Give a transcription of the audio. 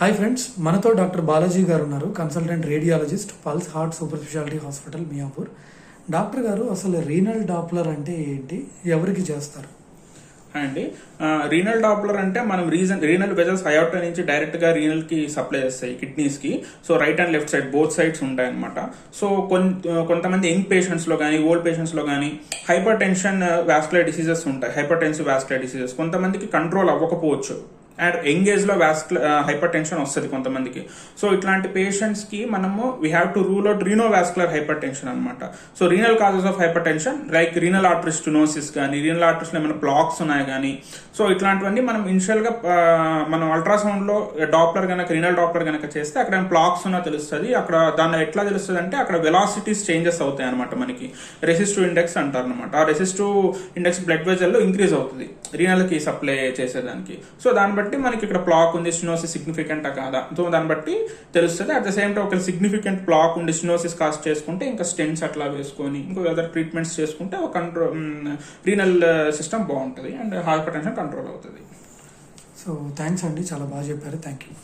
Hi friends మనతో doctor Balaji గారు ఉన్నారు. Consultant radiologist pulse heart super speciality hospital Miyapur doctor గారు అసలు రీనల్ డాప్లర్ అంటే ఏంటి? ఎవరికి చేస్తారు? అండి. రీనల్ డాప్లర్ అంటే మనం రీజన్ రీనల్ వెజల్స్ అయోటా నుంచి డైరెక్ట్గా రీనల్కి సప్లై చేస్తాయి కిడ్నీస్కి so right and left side both sides ఉంటాయన్నమాట. సో కొంత కొంతమంది యంగ్ పేషెంట్స్లో కానీ ఓల్డ్ పేషెంట్స్లో కానీ హైపర్ టెన్షన్ వ్యాస్కులర్ డిసీజెస్ ఉంటాయి. హైపర్ టెన్సివ్ వ్యాస్కులర్ డిసీజెస్ కొంతమందికి కంట్రోల్ అవ్వకపోవచ్చు. అండ్ యంగ్ ఏజ్లో హైపర్ టెన్షన్ వస్తుంది కొంతమందికి. సో ఇట్లాంటి పేషెంట్స్కి మనము we have to rule out renovascular hypertension అనమాట so renal causes of hypertension like renal artery stenosis కానీ రీనల్ ఆర్టరీస్లో ఏమైనా బ్లాక్స్ ఉన్నాయి కానీ సో ఇట్లాంటివన్నీ మనం ఇనిషియల్గా uh, మనం అల్ట్రాసౌండ్లో uh, డాప్లర్ గనక రీనల్ డాప్లర్ గనక చేస్తే అక్కడ బ్లాక్స్ ఉన్నా తెలుస్తుంది. అక్కడ దాన్ని ఎట్లా తెలుస్తుంది అంటే అక్కడ వెలాసిటీస్ చేంజెస్ అవుతాయి అనమాట మనకి. రెసిస్టివ్ ఇండెక్స్ అంటారు అనమాట ఆ రెసిస్టివ్ ఇండెక్స్ బ్లడ్ వెజల్లో ఇంక్రీజ్ అవుతుంది. రీనల్కి సప్లై చేసేదానికి. సో దాన్ని బట్టి మనకి ఇక్కడ ప్లాక్ ఉంది స్టినోసిస్ సిగ్నిఫికెంట్ కాదా? సో దాన్ని బట్టి తెలుస్తుంది. అట్ ద సేమ్ టైం ఒక సిగ్నిఫికెంట్ ప్లాక్ ఉండి స్టినోసిస్ కాస్ట్ చేసుకుంటే ఇంకా స్టెన్స్ అట్లా వేసుకొని ఇంకో అదర్ ట్రీట్మెంట్స్ చేసుకుంటే ఒక కంట్రోల్ రీనల్ సిస్టమ్ బాగుంటుంది. అండ్ హైపర్ టెన్షన్ కంట్రోల్ అవుతుంది. సో థ్యాంక్స్ అండి. చాలా బాగా చెప్పారు. Thank you